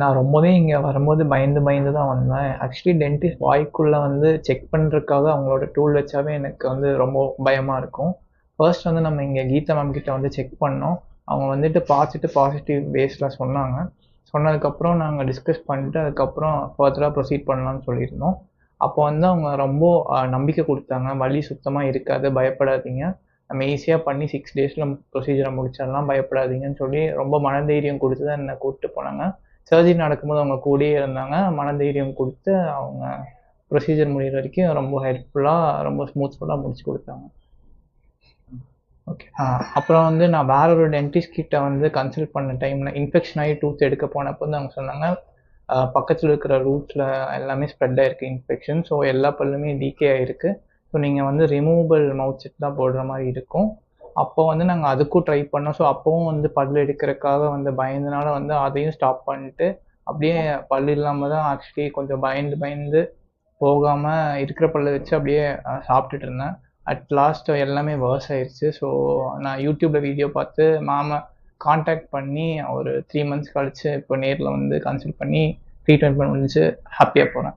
நான் ரொம்பவே இங்கே வரும்போது பயந்து பயந்து தான் வந்தேன். ஆக்சுவலி டென்டிஸ்ட் வாய்க்குள்ளே வந்து செக் பண்ணுறதுக்காக அவங்களோட டூல் வச்சாவே எனக்கு வந்து ரொம்ப பயமாக இருக்கும். ஃபர்ஸ்ட் வந்து நம்ம இங்கே கீதா மேம் கிட்ட வந்து செக் பண்ணோம். அவங்க வந்துட்டு பார்த்துட்டு பாசிட்டிவ் வேஸில் சொன்னாங்க. சொன்னதுக்கப்புறம் நாங்கள் டிஸ்கஸ் பண்ணிட்டு அதுக்கப்புறம் ஃபர்தராக ப்ரொசீட் பண்ணலாம்னு சொல்லியிருந்தோம். அப்போ வந்து அவங்க ரொம்ப நம்பிக்கை கொடுத்தாங்க. வலி சுத்தமாக இருக்காது பயப்படாதீங்க. நம்ம ஈஸியாக பண்ணி சிக்ஸ் டேஸில் ப்ரொசீஜரை முடிச்சிடலாம் பயப்படாதீங்கன்னு சொல்லி ரொம்ப மனதைரியம் கொடுத்து தான் என்னை கூப்பிட்டு போனாங்க. சர்ஜரி நடக்கும்போது அவங்க கூடயே இருந்தாங்க. மனதைரியம் கொடுத்து அவங்க ப்ரொசீஜர் முடிகிற வரைக்கும் ரொம்ப ஹெல்ப்ஃபுல்லாக ரொம்ப ஸ்மூத்ஃபுல்லாக முடிச்சு கொடுத்தாங்க. ஓகே அப்புறம் வந்து நான் வேற ஒரு டென்டிஸ்ட் கிட்ட வந்து கன்சல்ட் பண்ண டைமில் இன்ஃபெக்ஷன் ஆகி டூத் எடுக்க போனப்போ வந்து அவங்க சொன்னாங்க பக்கத்தில் இருக்கிற ரூட்ஸில் எல்லாமே ஸ்ப்ரெட் ஆயிருக்கு இன்ஃபெக்ஷன் ஸோ எல்லா பல்லுமே டீகே ஆயிருக்கு. ஸோ நீங்கள் வந்து ரிமூவபிள் மவுத் செட் தான் போடுற மாதிரி இருக்கும். அப்போ வந்து நாங்கள் அதுக்கும் ட்ரை பண்ணோம். ஸோ அப்போவும் வந்து பல் எடுக்கிறதுக்காக வந்து பயந்தனால வந்து அதையும் ஸ்டாப் பண்ணிட்டு அப்படியே பல் இல்லாமல் தான் ஆக்சுவலி கொஞ்சம் பயந்து பயந்து போகாமல் இருக்கிற பல்லை வச்சு அப்படியே சாப்பிட்டுட்டு இருந்தேன். அட் லாஸ்ட் எல்லாமே வேர்ஸ் ஆயிடுச்சு ஸோ நான் யூடியூப்ல வீடியோ பார்த்து மாமா காண்டாக்ட் பண்ணி ஒரு த்ரீ மந்த்ஸ் கழிச்சு இப்போ நேரில் வந்து கன்சல்ட் பண்ணி ட்ரீட்மெண்ட் பண்ணி முடிஞ்சு ஹாப்பியாக போகிறேன்